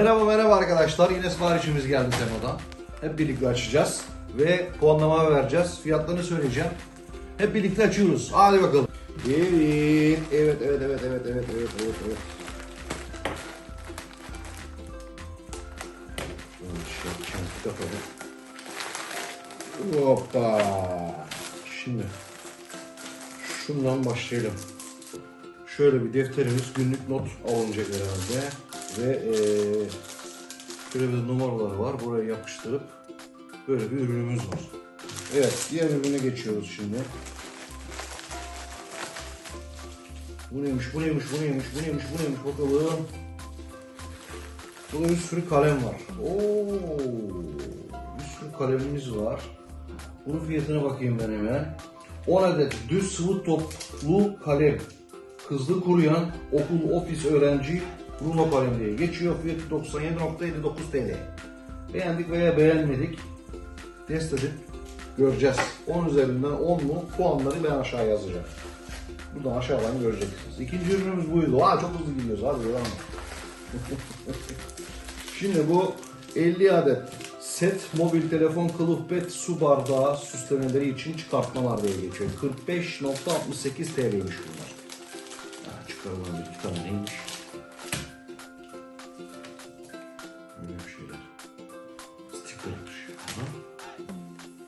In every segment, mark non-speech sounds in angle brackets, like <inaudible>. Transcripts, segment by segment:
Merhaba merhaba arkadaşlar. Yine siparişimiz geldi Temo'dan. Hep birlikte açacağız. Ve puanlama vereceğiz. Fiyatlarını söyleyeceğim. Hep birlikte açıyoruz. Hadi bakalım. Evet, evet, evet, evet, evet, evet, evet, evet, evet. Kapalı. Hoppa. Şimdi şundan başlayalım. Şöyle bir defterimiz günlük not alınacak herhalde. Ve eee şöyle bir numaralar var. Buraya yapıştırıp böyle bir ürünümüz var. Evet diğer ürüne geçiyoruz şimdi. Bu neymiş, bu neymiş, bu neymiş, bu neymiş, bu neymiş bakalım. Burada bir sürü kalem var. Oo, bir sürü kalemimiz var. Bunun fiyatına bakayım ben hemen. 10 adet düz sıvı toplu kalem. Hızlı kuruyan okul, ofis, öğrenci rulo kalem diye geçiyor. Fiyatı 97.59 TL. Beğendik veya beğenmedik. Test edip göreceğiz. 10 üzerinden 10 mu? Puanları ben aşağı yazacağım. Buradan aşağıdan göreceksiniz. İkinci ürünümüz buydu. Aa çok hızlı gidiyoruz. Hadi devam. <laughs> Şimdi bu 50 adet set mobil telefon kılıf pet su bardağı süslemeleri için çıkartmalar diye geçiyor. 45.68 TL'ymiş bunlar. Ha, bir iki tane neymiş? Şeyler. Sticker'mış. Aha.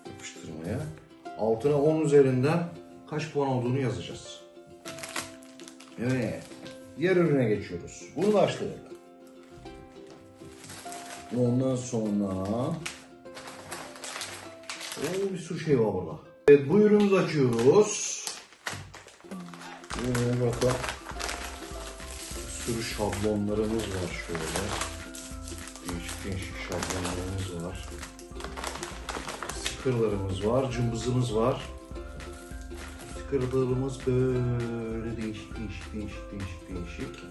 Yapıştırmaya. Altına 10 üzerinden kaç puan olduğunu yazacağız. Evet. Diğer ürüne geçiyoruz. Bunu başlayalım. Ondan sonra Oo, bir sürü şey var burada. Evet bu ürünümüzü açıyoruz. Ee, bakalım. Bir sürü şablonlarımız var şöyle. Değişik şablonlarımız var. Stickerlarımız var, cımbızımız var. Stickerlarımız böyle değişik değişik değişik değişik değişik.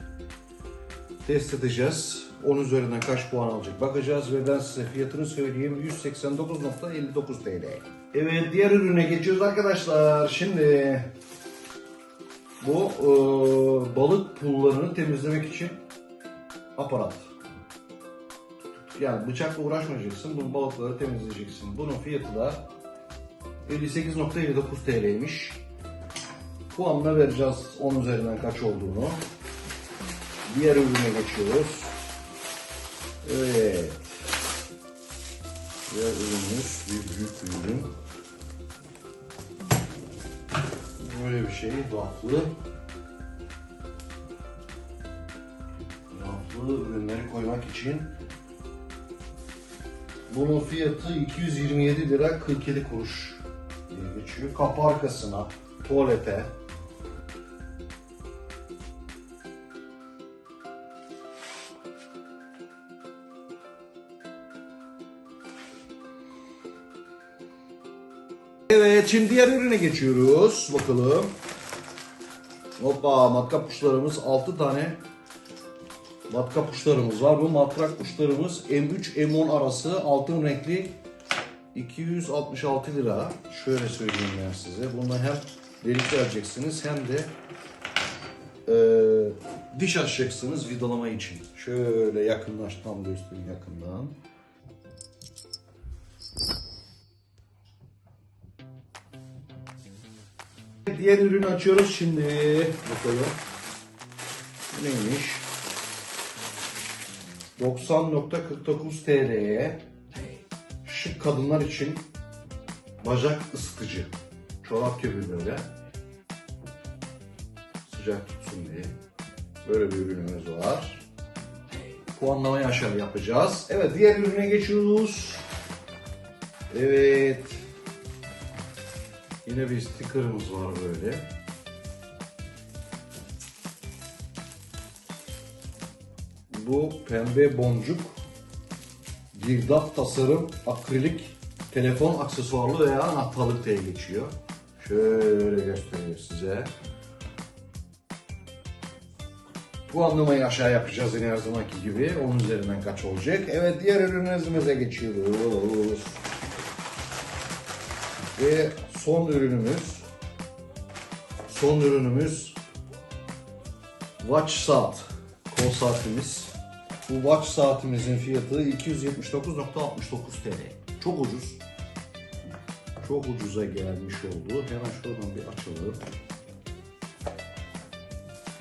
Test edeceğiz. 10 üzerinden kaç puan alacak bakacağız ve ben size fiyatını söyleyeyim. 189.59 TL. Evet diğer ürüne geçiyoruz arkadaşlar. Şimdi bu e, balık pullarını temizlemek için aparat. Yani bıçakla uğraşmayacaksın. Bu balıkları temizleyeceksin. Bunun fiyatı da 58.59 TL'ymiş. Puanla vereceğiz 10 üzerinden kaç olduğunu. Diğer ürüne geçiyoruz. Evet. Diğer ürünümüz bir büyük ürün. Böyle bir şey raflı. Raflı ürünleri koymak için. Bunun fiyatı 227 lira 47 kuruş diye geçiyor. Kapı arkasına, tuvalete, Evet şimdi diğer ürüne geçiyoruz. Bakalım. Hoppa matkap kuşlarımız 6 tane matkap kuşlarımız var. Bu matkap kuşlarımız M3 M10 arası altın renkli 266 lira. Şöyle söyleyeyim ben size. Bundan hem delik vereceksiniz hem de e, diş açacaksınız vidalama için. Şöyle yakınlaş tam göstereyim yakından. Diğer ürünü açıyoruz şimdi. Bakalım. Neymiş? 90.49 TL'ye şık kadınlar için bacak ısıtıcı. Çorap gibi böyle. Sıcak tutsun diye. Böyle bir ürünümüz var. Puanlamayı aşağı yapacağız. Evet diğer ürüne geçiyoruz. Evet. Yine bir stickerımız var böyle. Bu pembe boncuk girdap tasarım akrilik telefon aksesuarlı veya anahtarlık diye geçiyor. Şöyle göstereyim size. Puanlamayı aşağı yapacağız yine her zamanki gibi. Onun üzerinden kaç olacak? Evet diğer ürünümüze geçiyoruz. Ve son ürünümüz son ürünümüz watch saat kol saatimiz Bu watch saatimizin fiyatı 279.69 TL. Çok ucuz. Çok ucuza gelmiş oldu. Hemen şuradan bir açalım.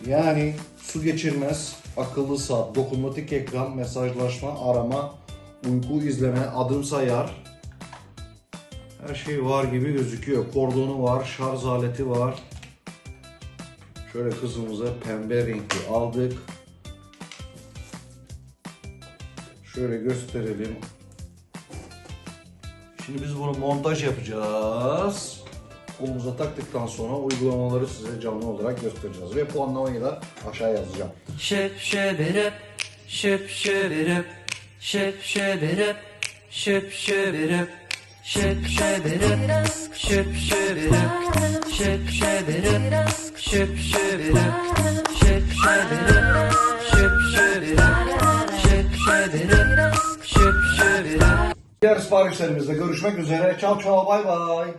Yani su geçirmez, akıllı saat, dokunmatik ekran, mesajlaşma, arama, uyku izleme, adım sayar. Her şey var gibi gözüküyor. Kordonu var, şarj aleti var. Şöyle kızımıza pembe renkli aldık. Şöyle gösterelim. Şimdi biz bunu montaj yapacağız. Kolumuza taktıktan sonra uygulamaları size canlı olarak göstereceğiz. Ve puanlamayı da aşağı yazacağım. Şıp şıbırıp, şıp şıbırıp, şıp şıbırıp, şıp şıbırıp, şıp şıbırıp, şıp şıbırıp, şıp şıbırıp, şıp şıbırıp, şıp şıbırıp, şıp şıbırıp, şıp şıbırıp. Diğer siparişlerimizde görüşmek üzere. Çal çal bay bay.